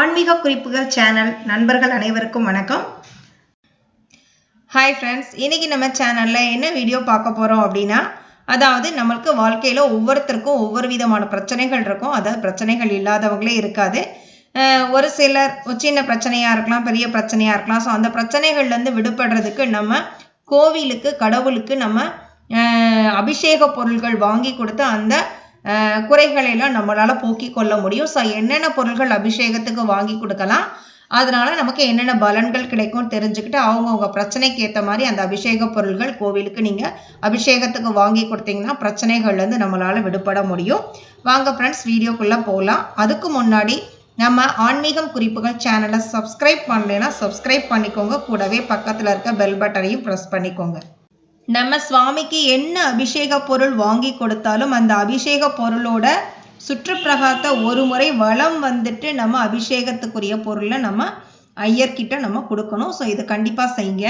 ஆன்மீக குறிப்புகள் சேனல் நண்பர்கள் அனைவருக்கும் வணக்கம். ஹாய் ஃப்ரெண்ட்ஸ் இன்னைக்கு நம்ம சேனலில் என்ன வீடியோ பார்க்க போகிறோம் அப்படின்னா அதாவது நம்மளுக்கு வாழ்க்கையில் ஒவ்வொருத்தருக்கும் ஒவ்வொரு விதமான பிரச்சனைகள் இருக்கும். அதாவது பிரச்சனைகள் இல்லாதவங்களே இருக்காது. ஒரு சிலர் ஒரு சின்ன பிரச்சனையாக இருக்கலாம் பெரிய பிரச்சனையாக இருக்கலாம். ஸோ அந்த பிரச்சனைகள்லேருந்து விடுபடுறதுக்கு நம்ம கோவிலுக்கு கடவுளுக்கு நம்ம அபிஷேக பொருள்கள் வாங்கி கொடுத்து அந்த குறைகளை எல்லாம் நம்மளால் போக்கிக் கொள்ள முடியும். ஸோ என்னென்ன பொருள்கள் அபிஷேகத்துக்கு வாங்கி கொடுக்கலாம்? அதனால நமக்கு என்னென்ன பலன்கள் கிடைக்கும் தெரிஞ்சுக்கிட்டு அவங்கவுங்க பிரச்சனைக்கு ஏற்ற மாதிரி அந்த அபிஷேக பொருள்கள் கோவிலுக்கு நீங்கள் அபிஷேகத்துக்கு வாங்கி கொடுத்தீங்கன்னா பிரச்சனைகள்லேருந்து நம்மளால் விடுபட முடியும். வாங்க ஃப்ரெண்ட்ஸ் வீடியோக்குள்ளே போகலாம் அதுக்கு முன்னாடி நம்ம ஆன்மீகம் குறிப்புகள் சேனலை சப்ஸ்கிரைப் பண்ணலைன்னா சப்ஸ்கிரைப் பண்ணிக்கோங்க. கூடவே பக்கத்தில் இருக்க பெல் பட்டனையும் ப்ரெஸ் பண்ணிக்கோங்க. நம்ம சுவாமிக்கு என்ன அபிஷேக பொருள் வாங்கி கொடுத்தாலும் அந்த அபிஷேக பொருளோட சுற்றுப்பிரகாரத்தை ஒரு முறை வளம் வந்துட்டு நம்ம அபிஷேகத்துக்குரிய பொருளை நம்ம ஐயர்கிட்ட நம்ம கொடுக்கணும். ஸோ இதை கண்டிப்பாக செய்யுங்க.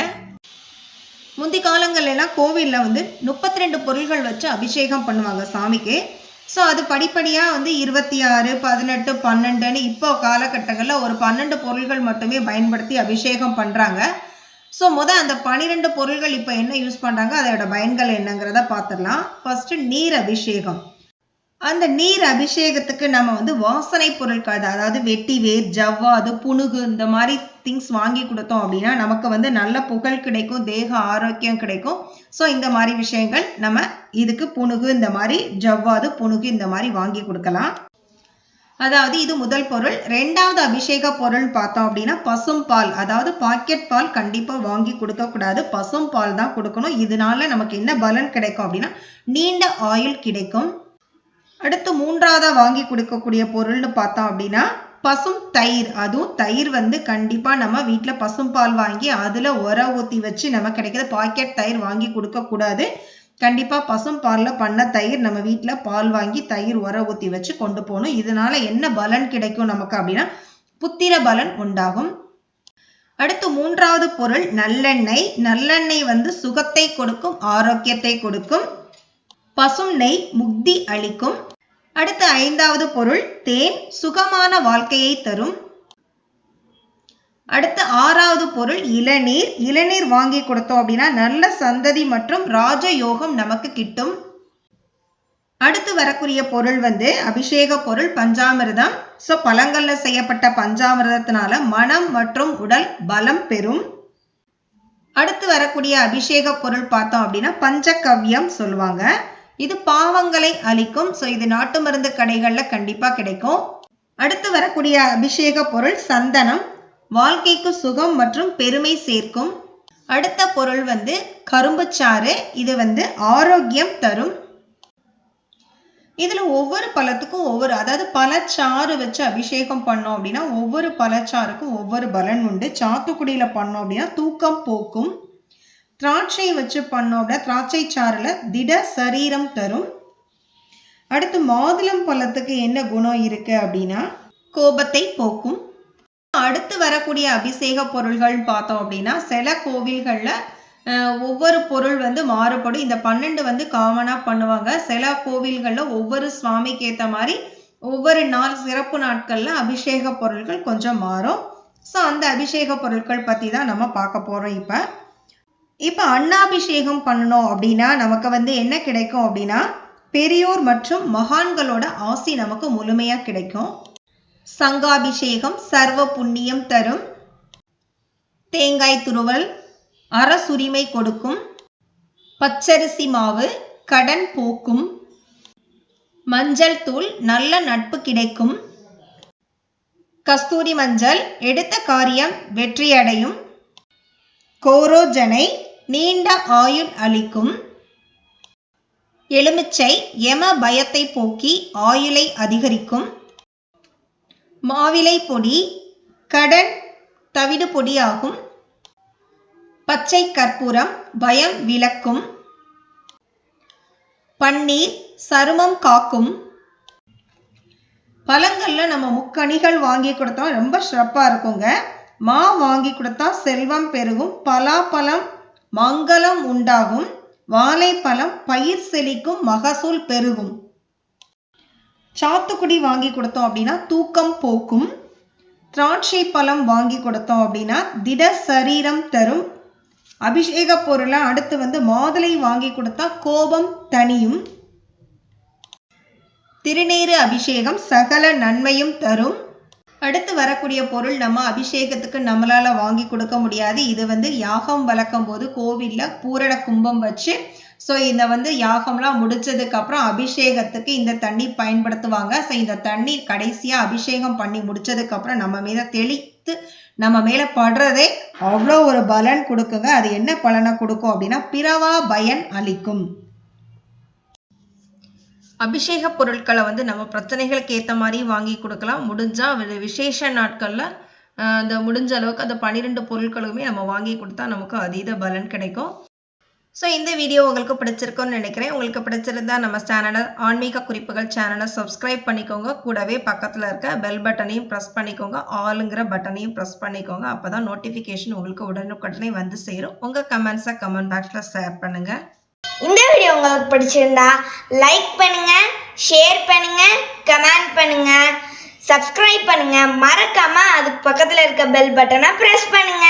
முந்தி காலங்கள்லாம் கோவிலில் வந்து முப்பத்தி ரெண்டு பொருள்கள் வச்சு அபிஷேகம் பண்ணுவாங்க சாமிக்கு. ஸோ அது படிப்படியாக வந்து இருபத்தி ஆறு பதினெட்டு பன்னெண்டுன்னு இப்போ காலகட்டங்களில் ஒரு பன்னெண்டு பொருள்கள் மட்டுமே பயன்படுத்தி அபிஷேகம் பண்ணுறாங்க ஸோ முத அந்த பன்னிரெண்டு பொருள்கள் இப்போ என்ன யூஸ் பண்ணுறாங்க அதோட பயன்கள் என்னங்கிறத பார்த்துடலாம் ஃபர்ஸ்ட் நீர் அபிஷேகம். அந்த நீர் அபிஷேகத்துக்கு நம்ம வந்து வாசனை பொருட்கள் அதாவது வெட்டி வேர் ஜவ்வாது புணுகு இந்த மாதிரி திங்ஸ் வாங்கி கொடுத்தோம் அப்படின்னா நமக்கு வந்து நல்ல புகழ் கிடைக்கும் தேக ஆரோக்கியம் கிடைக்கும். ஸோ இந்த மாதிரி விஷயங்கள் நம்ம இதுக்கு புணுகு இந்த மாதிரி ஜவ்வாது புணுகு இந்த மாதிரி வாங்கி கொடுக்கலாம். அதாவது இது முதல் பொருள். ரெண்டாவது அபிஷேக பொருள் பார்த்தோம் அப்படின்னா பசும் பால். அதாவது பாக்கெட் பால் கண்டிப்பாக வாங்கி கொடுக்கக்கூடாது பசும் பால் தான் கொடுக்கணும். இதனால நமக்கு என்ன பலன் கிடைக்கும் அப்படின்னா நீண்ட ஆயுள் கிடைக்கும். அடுத்து மூன்றாவதாக வாங்கி கொடுக்கக்கூடிய பொருள்னு பார்த்தோம் அப்படின்னா பசும் தயிர். அதுவும் தயிர் வந்து கண்டிப்பா நம்ம வீட்டில் பசும் பால் வாங்கி அதுல உர ஊத்தி வச்சு நம்ம கிடைக்கிற பாக்கெட் தயிர் வாங்கி கொடுக்கக்கூடாது. கண்டிப்பாக கண்டிப்பா பசும் பால்ல பண்ண தயிர் நம்ம வீட்டில் பால் வாங்கி தயிர் உர ஊற்றி வச்சு கொண்டு போகணும். இதனால என்ன பலன் கிடைக்கும் நமக்கு அப்படின்னா புத்திர பலன் உண்டாகும். அடுத்து மூன்றாவது பொருள் நல்லெண்ணெய். நல்லெண்ணெய் வந்து சுகத்தை கொடுக்கும் ஆரோக்கியத்தை கொடுக்கும். பசும் நெய் முக்தி அளிக்கும். அடுத்து ஐந்தாவது பொருள் தேன். சுகமான வாழ்க்கையை தரும். அடுத்து ஆறாவது பொருள் இளநீர். இளநீர் வாங்கி கொடுத்தோம் அப்படின்னா நல்ல சந்ததி மற்றும் ராஜயோகம் நமக்கு கிட்டும். அடுத்து வரக்கூடிய பொருள் வந்து அபிஷேக பொருள் பஞ்சாமிர்தம். ஸோ பழங்கள்ல செய்யப்பட்ட பஞ்சாமிரதத்தினால மனம் மற்றும் உடல் பலம் பெறும். அடுத்து வரக்கூடிய அபிஷேக பொருள் பார்த்தோம் அப்படின்னா பஞ்சகவ்யம் சொல்லுவாங்க. இது பாவங்களை அளிக்கும் ஸோ இது நாட்டு மருந்து கடைகளில் கண்டிப்பாக கிடைக்கும். அடுத்து வரக்கூடிய அபிஷேக பொருள் சந்தனம். வாழ்க்கைக்கு சுகம் மற்றும் பெருமை சேர்க்கும். அடுத்த பொருள் வந்து கரும்புச்சாறு. இது வந்து ஆரோக்கியம் தரும். இதில் ஒவ்வொரு பழத்துக்கும் ஒவ்வொரு அதாவது பழச்சாறு வச்சு அபிஷேகம் பண்ணோம் அப்படின்னா ஒவ்வொரு பழச்சாருக்கும் ஒவ்வொரு பலன் உண்டு. சாத்துக்குடியில் பண்ணோம் அப்படின்னா தூக்கம் போக்கும். திராட்சை வச்சு பண்ணோம் அப்படின்னா திராட்சை சாறில் திட சரீரம் தரும். அடுத்து மாதுளம் பழத்துக்கு என்ன குணம் இருக்குது அப்படின்னா கோபத்தை போக்கும். அடுத்து வரக்கூடிய அபிஷேக பொருள்கள் பார்த்தோம் அப்படின்னா சில கோவில்களில் ஒவ்வொரு பொருள் வந்து மாறுபடும். இந்த பன்னெண்டு வந்து காமனாக பண்ணுவாங்க. சில கோவில்களில் ஒவ்வொரு சுவாமிக்கு ஏற்ற மாதிரி ஒவ்வொரு நாள் சிறப்பு நாட்களில் அபிஷேக பொருட்கள் கொஞ்சம் மாறும். ஸோ அந்த அபிஷேக பொருட்கள் பற்றி தான் நம்ம பார்க்க போகிறோம் இப்போ. இப்போ அன்னாபிஷேகம் பண்ணணும் அப்படின்னா நமக்கு வந்து என்ன கிடைக்கும் அப்படின்னா பெரியோர் மற்றும் மகான்களோட ஆசி நமக்கு முழுமையாக கிடைக்கும். சங்காபிஷேகம் சர்வ புண்ணியம் தரும். தேங்காய் துருவல் அரசுரிமை கொடுக்கும். பச்சரிசி மாவு கடன் போக்கும். மஞ்சள் தூள் நல்ல நட்பு கிடைக்கும். கஸ்தூரி மஞ்சள் எடுத்த காரியம் வெற்றியடையும். கோரோஜனை நீண்ட ஆயுள் அளிக்கும். எலுமிச்சை எம பயத்தை போக்கி ஆயுளை அதிகரிக்கும். மாவிலை பொடி கடன் தவிடு பொடியாகும். பச்சை கற்பூரம் பயம் விளக்கும். பன்னீர் சருமம் காக்கும். பழங்களில் நம்ம முக்கணிகள் வாங்கி கொடுத்தா ரொம்ப சிறப்பாக இருக்குங்க. மா வாங்கி கொடுத்தா செல்வம் பெருகும் பலாப்பழம் மங்களம் உண்டாகும். வாழைப்பழம் பயிர் செழிக்கும் மகசூல் பெருகும். சாத்துக்குடி வாங்கி கொடுத்தோம் அப்படின்னா தூக்கம் போக்கும். திராட்சை பழம் வாங்கி கொடுத்தோம் அப்படின்னா திட சரீரம் தரும். அபிஷேக பொருளை அடுத்து வந்து மாதுளை வாங்கி கொடுத்தா கோபம் தனியும் திருநீறு அபிஷேகம் சகல நன்மையும் தரும். அடுத்து வரக்கூடிய பொருள் நம்ம அபிஷேகத்துக்கு நம்மளால வாங்கி கொடுக்க முடியாது. இது வந்து யாகம் வளர்க்கும் போது கோவில்ல பூரண கும்பம் வச்சு ஸோ இந்த வந்து யாகம்லாம் முடிச்சதுக்கு அப்புறம் அபிஷேகத்துக்கு இந்த தண்ணி பயன்படுத்துவாங்க. ஸோ இந்த தண்ணி கடைசியா அபிஷேகம் பண்ணி முடிச்சதுக்கு அப்புறம் நம்ம மீத தெளித்து நம்ம மேல படுறதே அவ்வளோ ஒரு பலன் கொடுக்குங்க. அது என்ன பலனை கொடுக்கும் அப்படின்னா பிறவா பயன் அளிக்கும். அபிஷேக பொருட்களை வந்து நம்ம பிரச்சனைகளுக்கு ஏற்ற மாதிரி வாங்கி கொடுக்கலாம். முடிஞ்சால் விசேஷ நாட்களில் அந்த முடிஞ்ச அளவுக்கு அந்த பன்னிரெண்டு பொருட்களுமே நம்ம வாங்கி கொடுத்தா நமக்கு அதீத பலன் கிடைக்கும். ஸோ இந்த வீடியோ உங்களுக்கு பிடிச்சிருக்கும்னு நினைக்கிறேன். உங்களுக்கு பிடிச்சிருந்தா நம்ம சேனலை ஆன்மீக குறிப்புகள் சேனலை சப்ஸ்கிரைப் பண்ணிக்கோங்க. கூடவே பக்கத்தில் இருக்க பெல் பட்டனையும் ப்ரெஸ் பண்ணிக்கோங்க. ஆளுங்கிற பட்டனையும் ப்ரெஸ் பண்ணிக்கோங்க. அப்போ தான் நோட்டிஃபிகேஷன் உங்களுக்கு உடனுக்குடனே வந்து சேரும். உங்கள் கமெண்ட்ஸை கமெண்ட் பாக்ஸில் ஷேர் பண்ணுங்கள் இந்த வீடியோ உங்களுக்கு பிடிச்சிருந்தா லைக் பண்ணுங்க ஷேர் பண்ணுங்க கமெண்ட் பண்ணுங்க. சப்ஸ்கிரைப் பண்ணுங்க. மறக்காம அதுக்கு பக்கத்துல இருக்க பெல் பட்டனை பிரஸ் பண்ணுங்க.